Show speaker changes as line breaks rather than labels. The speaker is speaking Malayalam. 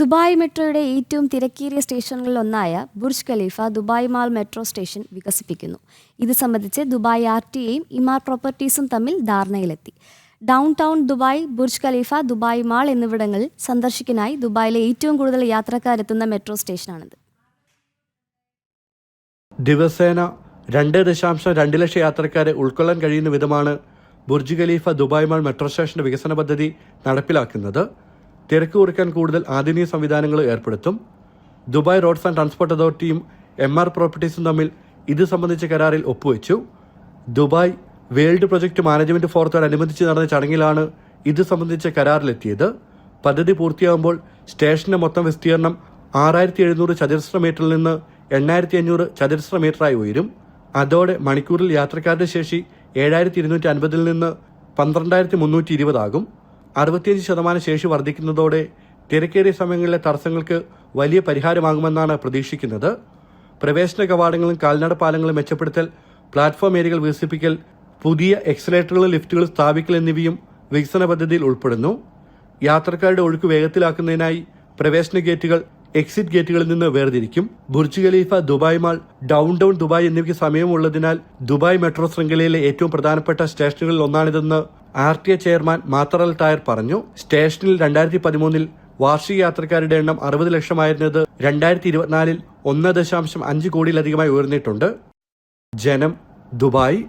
ദുബായ് മെട്രോയുടെ ഏറ്റവും തിരക്കേറിയ സ്റ്റേഷനുകളിലൊന്നായ Burj Khalifa Dubai Mall metro station വികസിപ്പിക്കുന്നു. ഇത് സംബന്ധിച്ച് ദുബായ് ആർ ടി എയും ഇമാർ പ്രോപ്പർട്ടീസും തമ്മിൽ ധാരണയിലെത്തി. Downtown Dubai Burj Khalifa Dubai Mall എന്നിവിടങ്ങളിൽ സന്ദർശിക്കാനായി ദുബായിലെ ഏറ്റവും കൂടുതൽ യാത്രക്കാരെത്തുന്ന മെട്രോ സ്റ്റേഷനാണിത്.
ദിവസേന രണ്ട് ദശാംശം രണ്ട് ലക്ഷം യാത്രക്കാരെ ഉൾക്കൊള്ളാൻ കഴിയുന്ന വിധമാണ് Burj Khalifa Dubai Mall metro സ്റ്റേഷന്റെ വികസന പദ്ധതി നടപ്പിലാക്കുന്നത്. തിരക്ക് കുറയ്ക്കാൻ കൂടുതൽ ആധുനിക സംവിധാനങ്ങൾ ഏർപ്പെടുത്തും. ദുബായ് റോഡ്സ് ആൻഡ് ട്രാൻസ്പോർട്ട് അതോറിറ്റിയും എം ആർ പ്രോപ്പർട്ടീസും തമ്മിൽ ഇത് സംബന്ധിച്ച കരാറിൽ ഒപ്പുവെച്ചു. ദുബായ് വേൾഡ് പ്രൊജക്ട് മാനേജ്മെന്റ് ഫോറത്തോടനുബന്ധിച്ച് നടന്ന ചടങ്ങിലാണ് ഇത് സംബന്ധിച്ച കരാറിലെത്തിയത്. പദ്ധതി പൂർത്തിയാകുമ്പോൾ സ്റ്റേഷന്റെ മൊത്തം വിസ്തീർണം ആറായിരത്തി എഴുന്നൂറ് ചതുരശ്ര മീറ്ററിൽ നിന്ന് എണ്ണായിരത്തി അഞ്ഞൂറ് ചതുരശ്ര മീറ്ററായി ഉയരും. അതോടെ മണിക്കൂറിൽ യാത്രക്കാരുടെ ശേഷി ഏഴായിരത്തി ഇരുന്നൂറ്റി അൻപതിൽ നിന്ന് പന്ത്രണ്ടായിരത്തി മുന്നൂറ്റി ഇരുപതാകും അറുപത്തിയഞ്ച് ശതമാനം ശേഷി വർദ്ധിക്കുന്നതോടെ തിരക്കേറിയ സമയങ്ങളിലെ തടസ്സങ്ങൾക്ക് വലിയ പരിഹാരമാകുമെന്നാണ് പ്രതീക്ഷിക്കുന്നത്. പ്രവേശന കവാടങ്ങളും കാൽനട പാലങ്ങളും മെച്ചപ്പെടുത്തൽ പ്ലാറ്റ്ഫോം ഏരിയകൾ വികസിപ്പിക്കൽ പുതിയ എക്സലേറ്ററുകളും ലിഫ്റ്റുകളും സ്ഥാപിക്കൽ എന്നിവയും വികസന പദ്ധതിയിൽ ഉൾപ്പെടുന്നു. യാത്രക്കാരുടെ ഒഴുക്ക് വേഗത്തിലാക്കുന്നതിനായി പ്രവേശന ഗേറ്റുകൾ എക്സിറ്റ് ഗേറ്റുകളിൽ നിന്ന് വേർതിരിക്കും. Burj Khalifa Dubai Mall downtown Dubai എന്നിവയ്ക്ക് സമയമുള്ളതിനാൽ ദുബായ് മെട്രോ ശൃംഖലയിലെ ഏറ്റവും പ്രധാനപ്പെട്ട സ്റ്റേഷനുകളിൽ ഒന്നാണിതെന്ന് R T A chairman Mattar Al Tayer പറഞ്ഞു സ്റ്റേഷനിൽ രണ്ടായിരത്തി പതിമൂന്നിൽ വാർഷിക യാത്രക്കാരുടെ എണ്ണം അറുപത് ലക്ഷമായിരുന്നത് രണ്ടായിരത്തി ഇരുപത്തിനാലിൽ ഒന്ന് ദശാംശം അഞ്ച് കോടിയിലധികമായി ഉയർന്നിട്ടുണ്ട്. ജനം ദുബായ്